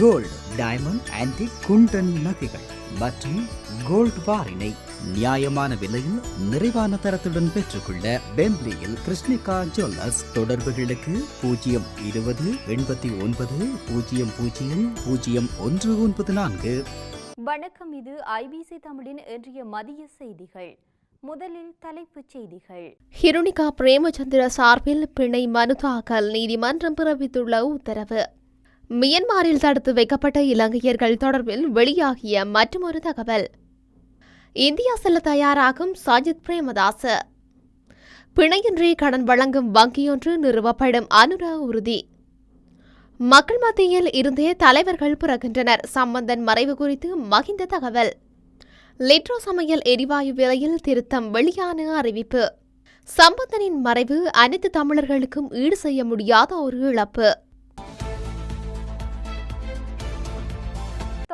Gold diamond antique குண்டன் நகைகள் மற்றும் gold பாரினை நியாயமான விலையில் நிறைவான தரத்துடன் பெற்றுக்கொள்ள பெம்ப்லியில் கிருஷ்ணிகா ஜுவல்லர்ஸ் தொடர்புகளுக்கு பூஜ்ஜியம் இருபது எண்பத்தி ஒன்பது பூஜ்ஜியம் பூஜ்ஜியம் பூஜ்ஜியம் ஒன்று ஒன்பது நான்கு. வணக்கம் இது ஐபிசி தமிழின் இன்றைய மதிய செய்திகள். முதலில் தலைப்புச் செய்திகள். ஹிருணிகா பிரேமச்சந்திர சார்பில் பிணை மனு தாக்கல் நீதிமன்றம் பிறப்பித்துள்ள உத்தரவு. மியன்மாரில் தடுத்து வைக்கப்பட்ட இலங்கையர்கள் தொடர்பில் வெளியாகிய மற்றொரு தகவல். இந்தியா செல்ல தயாராகும் சாஜித் பிரேமதாச பிணையின்றி கடன் வழங்கும் வங்கியொன்று நிறுவப்படும் அனுரா உறுதி. மக்கள் மத்தியில் இருந்தே தலைவர்கள் பிறக்கின்றனர் சம்பந்தன் மறைவு குறித்து மகிந்த தகவல். லிட்ரோ சமையல் எரிவாயு விலையில் திருத்தம் வெளியான அறிவிப்பு. சம்பந்தனின் மறைவு அனைத்து தமிழர்களுக்கும் ஈடு செய்ய முடியாத ஒரு இழப்பு.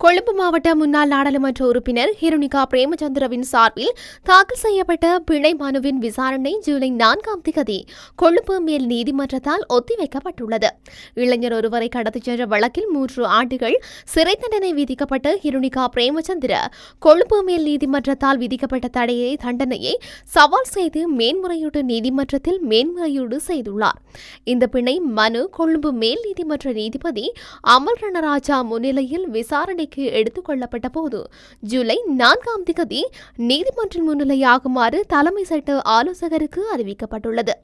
கொழும்பு மாவட்ட முன்னாள் நாடாளுமன்ற உறுப்பினர் ஹிருணிகா பிரேமச்சந்திரவின் சார்பில் தாக்கல் செய்யப்பட்ட பிணை மனுவின் விசாரணை ஜூலை நான்காம் திகதி கொழும்பு மேல் நீதிமன்றத்தால் ஒத்திவைக்கப்பட்டுள்ளது. இளைஞர் ஒருவரை கடத்திச் சென்ற வழக்கில் மூன்று ஆண்டுகள் சிறை தண்டனை விதிக்கப்பட்ட ஹிருணிகா பிரேமச்சந்திர கொழும்பு மேல் நீதிமன்றத்தால் விதிக்கப்பட்ட தடையை தண்டனையை சவால் செய்து மேன்முறையீட்டு நீதிமன்றத்தில் மேன்முறையீடு செய்துள்ளார். இந்த பிணை மனு கொழும்பு மேல் நீதிமன்ற நீதிபதி அமல் ரணராஜா முன்னிலையில் விசாரணை விசாரணைக்கு எடுத்துக்கொள்ளப்பட்ட போது ஜூலை நான்காம் திகதி நீதிமன்றம் முன்னிலையாகுமாறு தலைமை சட்ட ஆலோசகருக்கு அறிவிக்கப்பட்டுள்ளது.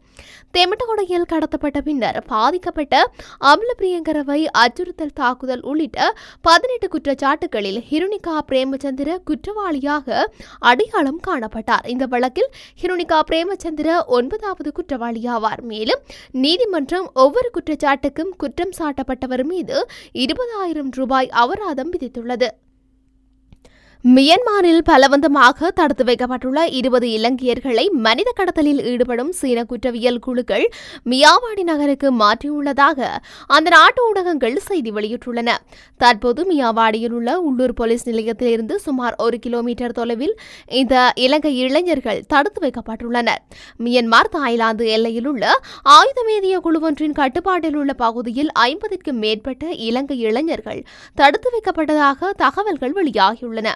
தெமட்டகொடையில் கடத்தப்பட்ட பின்னர் பாதிக்கப்பட்ட அமல பிரியங்கரவை அச்சுறுத்தல் தாக்குதல் உள்ளிட்ட பதினெட்டு குற்றச்சாட்டுகளில் ஹிருணிகா பிரேமச்சந்திர குற்றவாளியாக அடையாளம் காணப்பட்டார். இந்த வழக்கில் ஹிருணிகா பிரேமச்சந்திர ஒன்பதாவது குற்றவாளியாவார். மேலும் நீதிமன்றம் ஒவ்வொரு குற்றச்சாட்டுக்கும் குற்றம் சாட்டப்பட்டவர் மீது இருபதாயிரம் ரூபாய் அபராதம் விதித்துள்ளது மியன்மாரில் பலவந்தமாக தடுத்து வைக்கப்பட்டுள்ள இருபது இலங்கையர்களை மனித கடத்தலில் ஈடுபடும் சீன குற்றவியல் குழுக்கள் மியாவாடி நகருக்கு மாற்றியுள்ளதாக அந்த நாட்டு ஊடகங்கள் செய்தி வெளியிட்டுள்ளன. தற்போது மியாவாடியில் உள்ள உள்ளூர் போலீஸ் நிலையத்திலிருந்து சுமார் ஒரு கிலோமீட்டர் தொலைவில் இந்த இலங்கை இளைஞர்கள் தடுத்து வைக்கப்பட்டுள்ளனர். மியன்மார் தாய்லாந்து எல்லையில் உள்ள ஆயுதமேதிய குழுவொன்றின் கட்டுப்பாட்டில் உள்ள பகுதியில் ஐம்பதுக்கும் மேற்பட்ட இலங்கை இளைஞர்கள் தடுத்து வைக்கப்பட்டதாக தகவல்கள் வெளியாகியுள்ளன.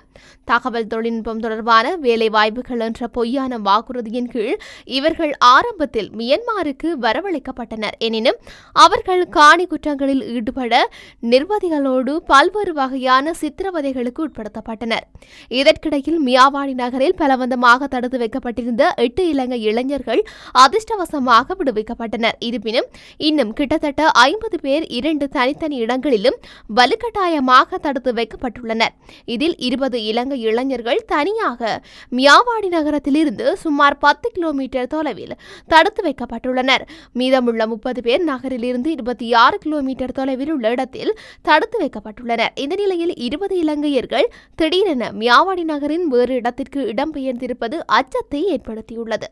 தகவல் தொழில்நுட்பம் தொடர்பான வேலைவாய்ப்புகள் என்ற பொய்யான வாக்குறுதியின் கீழ் இவர்கள் ஆரம்பத்தில் மியன்மாருக்கு வரவழைக்கப்பட்டனர். எனினும் அவர்கள் காணி குற்றங்களில் ஈடுபட நிர்வாகிகளோடு பல்வேறு வகையான சித்திரவதைகளுக்கு உட்படுத்தப்பட்டனர். இதற்கிடையில் மியாவாடி நகரில் பலவந்தமாக தடுத்து வைக்கப்பட்டிருந்த எட்டு இலங்கை இளைஞர்கள் அதிர்ஷ்டவசமாக விடுவிக்கப்பட்டனர். இருப்பினும் இன்னும் கிட்டத்தட்ட ஐம்பது பேர் இரண்டு தனித்தனி இடங்களிலும் வலுக்கட்டாயமாக தடுத்து வைக்கப்பட்டுள்ளனர். இதில் இருபது இலங்கை இளைஞர்கள் தனியாக மியாவாடி நகரத்திலிருந்து சுமார் பத்து கிலோமீட்டர் தொலைவில் தடுத்து வைக்கப்பட்டுள்ளனர். மீதமுள்ள முப்பது பேர் நகரிலிருந்து இருபத்தி ஆறு கிலோமீட்டர் தொலைவில் உள்ள இடத்தில் தடுத்து வைக்கப்பட்டுள்ளனர். இந்த நிலையில் இருபது இலங்கையர்கள் திடீரென மியாவாடி நகரின் வேறு இடத்திற்கு இடம்பெயர்ந்திருப்பது அச்சத்தை ஏற்படுத்தியுள்ளது.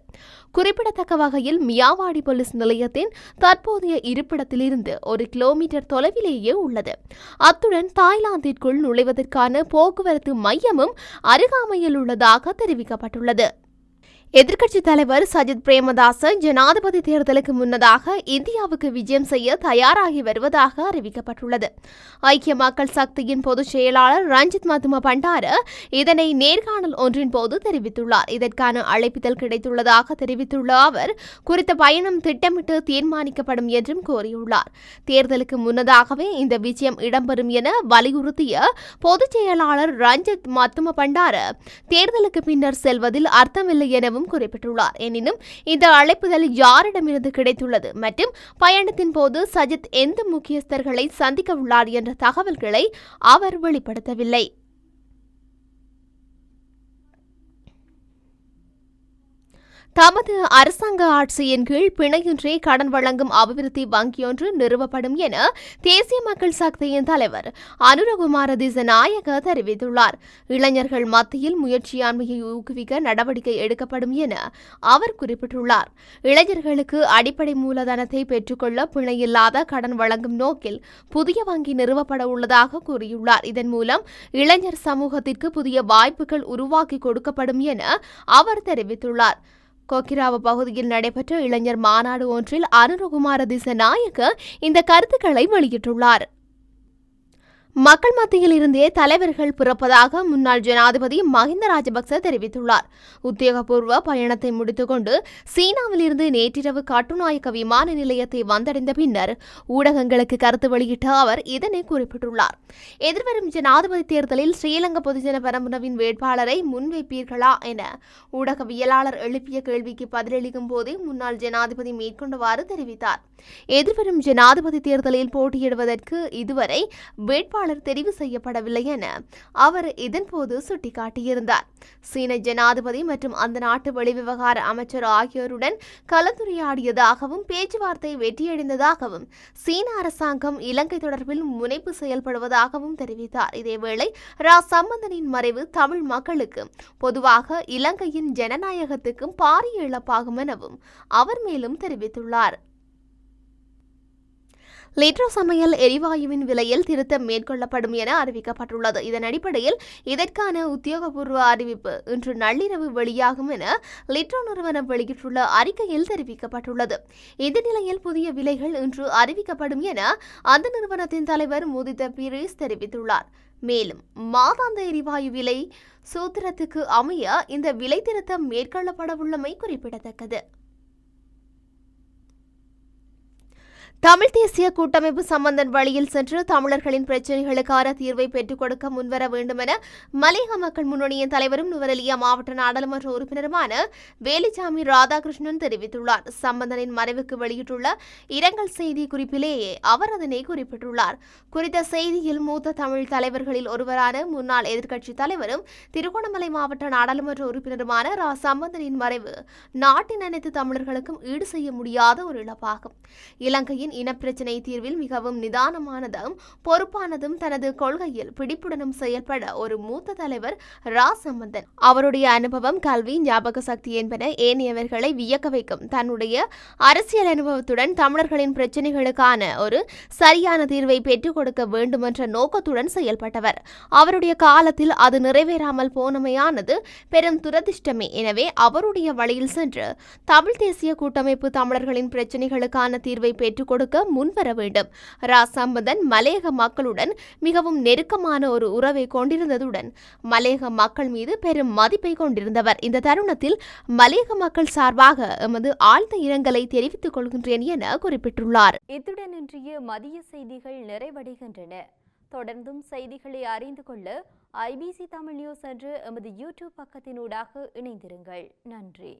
குறிப்பிடத்தக்க வகையில் மியாவாடி போலீஸ் நிலையத்தின் தற்போதைய இருப்பிடத்திலிருந்து ஒரு கிலோமீட்டர் தொலைவிலேயே உள்ளது. அத்துடன் தாய்லாந்திற்குள் நுழைவதற்கான போக்குவரத்து மைய மையமும் அருகாமையில் உள்ளதாக தெரிவிக்கப்பட்டுள்ளது. எதிர்க்கட்சித் தலைவர் சஜித் பிரேமதாச ஜனாதிபதி தேர்தலுக்கு முன்னதாக இந்தியாவுக்கு விஜயம் செய்ய தயாராகி வருவதாக அறிவிக்கப்பட்டுள்ளது. ஐக்கிய மக்கள் சக்தியின் பொதுச் செயலாளர் ரஞ்சித் மதும பண்டார இதனை நேர்காணல் ஒன்றின் போது தெரிவித்துள்ளார். இதற்கான அழைப்பிதழ் கிடைத்துள்ளதாக தெரிவித்துள்ள அவர் குறித்த பயணம் திட்டமிட்டு தீர்மானிக்கப்படும் என்றும் கூறியுள்ளார். தேர்தலுக்கு முன்னதாகவே இந்த விஜயம் இடம்பெறும் என வலியுறுத்திய பொதுச் செயலாளர் ரஞ்சித் மத்தும பண்டார தேர்தலுக்கு பின்னர் செல்வதில் அர்த்தமில்லை எனவும் குறிப்பிட்டுள்ளார். எனினும் இந்த அழைப்புதல் யாரிடமிருந்து கிடைத்துள்ளது மற்றும் பயணத்தின் போது சஜித் எந்த முக்கியஸ்தர்களை சந்திக்க உள்ளார் என்ற தகவல்களை அவர் வெளிப்படுத்தவில்லை. தமது அரசாங்க ஆட்சியின் கீழ் பிணையின்றி கடன் வழங்கும் அபிவிருத்தி வங்கியொன்று நிறுவப்படும் என தேசிய மக்கள் சக்தியின் தலைவர் அனுரகுமார திசநாயக தெரிவித்துள்ளார். இளைஞர்கள் மத்தியில் முயற்சியாண்மையை ஊக்குவிக்க நடவடிக்கை எடுக்கப்படும் என அவர் குறிப்பிட்டுள்ளார். இளைஞர்களுக்கு அடிப்படை மூலதனத்தை பெற்றுக்கொள்ள பிணையில்லாத கடன் வழங்கும் நோக்கில் புதிய வங்கி நிறுவப்பட உள்ளதாக கூறியுள்ளார். இதன் மூலம் இளைஞர் சமூகத்திற்கு புதிய வாய்ப்புகள் உருவாக்கி கொடுக்கப்படும் என அவர் தெரிவித்துள்ளார். கொக்கிராவ பகுதியில் நடைபெற்ற இளைஞர் மாநாடு ஒன்றில் அனுரகுமார திசநாயக்க இந்த கருத்துக்களை வெளியிட்டுள்ளார். மக்கள் மத்தியில் இருந்தே தலைவர்கள் பிறப்பதாக முன்னாள் ஜனாதிபதி மஹிந்த ராஜபக்ச தெரிவித்துள்ளார். உத்தியோகபூர்வ பயணத்தை முடித்துக்கொண்டு சீனாவிலிருந்து நேற்றிரவு கட்டுநாயக்க விமான நிலையத்தை வந்தடைந்த பின்னர் ஊடகங்களுக்கு கருத்து வெளியிட்ட அவர் இதனை குறிப்பிட்டுள்ளார். எதிர்வரும் ஜனாதிபதி தேர்தலில் ஸ்ரீலங்கா பொதுஜன பெரமுனவின் வேட்பாளரை முன்வைப்பீர்களா என ஊடகவியலாளர் எழுப்பிய கேள்விக்கு பதிலளிக்கும் போதே முன்னாள் ஜனாதிபதி மேற்கொண்டவாறு தெரிவித்தார். எதிர்வரும் ஜனாதிபதி தேர்தலில் போட்டியிடுவதற்கு இதுவரை வேட்பாளர் தெரிவு செய்யப்படவில்லை என அவர் இதன்போது சுட்டிக்காட்டியிருந்தார். சீன ஜனாதிபதி மற்றும் அந்த நாட்டு வெளிவிவகார அமைச்சர் ஆகியோருடன் கலந்துரையாடியதாகவும் பேச்சுவார்த்தை வெற்றியடைந்ததாகவும் சீன அரசாங்கம் இலங்கை தொடர்பில் முனைப்பு செயல்படுவதாகவும் தெரிவித்தார். இதேவேளை ரா. சம்பந்தனின் மறைவு தமிழ் மக்களுக்கு பொதுவாக இலங்கையின் ஜனநாயகத்துக்கும் பாரிய இழப்பாகும் எனவும் அவர் மேலும் தெரிவித்துள்ளார். லிட்ரோ சமையல் எரிவாயுவின் விலையில் திருத்தம் மேற்கொள்ளப்படும் என அறிவிக்கப்பட்டுள்ளது. இதன் அடிப்படையில் இதற்கான உத்தியோகபூர்வ அறிவிப்பு இன்று நள்ளிரவு வெளியாகும் என லிட்ரோ நிறுவனம் வெளியிட்டுள்ள அறிக்கையில் தெரிவிக்கப்பட்டுள்ளது. இந்த நிலையில் புதிய விலைகள் இன்று அறிவிக்கப்படும் என அந்த நிறுவனத்தின் தலைவர் முதித்த பீரிஸ் தெரிவித்துள்ளார். மேலும் மாதாந்த எரிவாயு விலை சூத்திரத்துக்கு அமைய இந்த விலை திருத்தம் மேற்கொள்ளப்படவுள்ளமை குறிப்பிடத்தக்கது. தமிழ் தேசிய கூட்டமைப்பு சம்பந்தன் வழியில் சென்று தமிழர்களின் பிரச்சினைகளுக்கான தீர்வை பெற்றுக் கொடுக்க முன்வர வேண்டும் என மலையக மக்கள் முன்னணியின் தலைவரும் நுவரெலியா மாவட்ட நாடாளுமன்ற உறுப்பினருமான வேலுச்சாமி ராதாகிருஷ்ணன் தெரிவித்துள்ளார். சம்பந்தனின் மறைவுக்கு வெளியிட்டுள்ள இரங்கல் செய்தி குறிப்பிலேயே அவர் அதனை குறிப்பிட்டுள்ளார். குறித்த செய்தியில் மூத்த தமிழ் தலைவர்களில் ஒருவரான முன்னாள் எதிர்க்கட்சித் தலைவரும் திருகோணமலை மாவட்ட நாடாளுமன்ற உறுப்பினருமான ரா. சம்பந்தனின் மறைவு நாட்டின் அனைத்து தமிழர்களுக்கும் ஈடு செய்ய முடியாத ஒரு இழப்பாகும். இலங்கையின் இனப்பிரச்சினை தீர்வில் மிகவும் நிதானமானதும் பொறுப்பானதும் தனது கொள்கையில் பிடிப்புடனும் செயல்பட ஒரு மூத்த தலைவர் ரா சம்பந்தன் அவருடைய அனுபவம் கல்வி ஞாபக சக்தி என்பன ஏனையவர்களை வியக்க வைக்கும். தன்னுடைய அரசியல் அனுபவத்துடன் தமிழர்களின் பிரச்சினைகளுக்கான ஒரு சரியான தீர்வை பெற்றுக் கொடுக்க வேண்டுமென்ற நோக்கத்துடன் செயல்பட்டவர். அவருடைய காலத்தில் அது நிறைவேறாமல் போனமையானது பெரும் துரதிர்ஷ்டமே. எனவே அவருடைய வழியில் சென்று தமிழ் தேசிய கூட்டமைப்பு தமிழர்களின் பிரச்சினைகளுக்கான தீர்வை பெற்றுக் கொடுக்க முன்வர வேண்டும். ராசம்பதன் மலையக மக்களுடன் மிகவும் நெருக்கமான ஒரு உறவை கொண்டிருந்ததுடன் மலையக மக்கள் மீது பெரும் மதிப்பை கொண்டிருந்தவர். இந்த தருணத்தில் மலையக மக்கள் சார்பாக எமது ஆழ்ந்த இரங்கலை தெரிவித்துக் கொள்கின்றேன் என குறிப்பிட்டுள்ளார். இத்துடன் இன்றைய மதிய செய்திகள் நிறைவடைகின்றன. தொடர்ந்தும் செய்திகளை அறிந்து கொள்ள ஐபிசி தமிழ் நியூஸ் என்று எமது யூடியூப் பக்கத்தினூடாக இணைந்திருங்கள். நன்றி.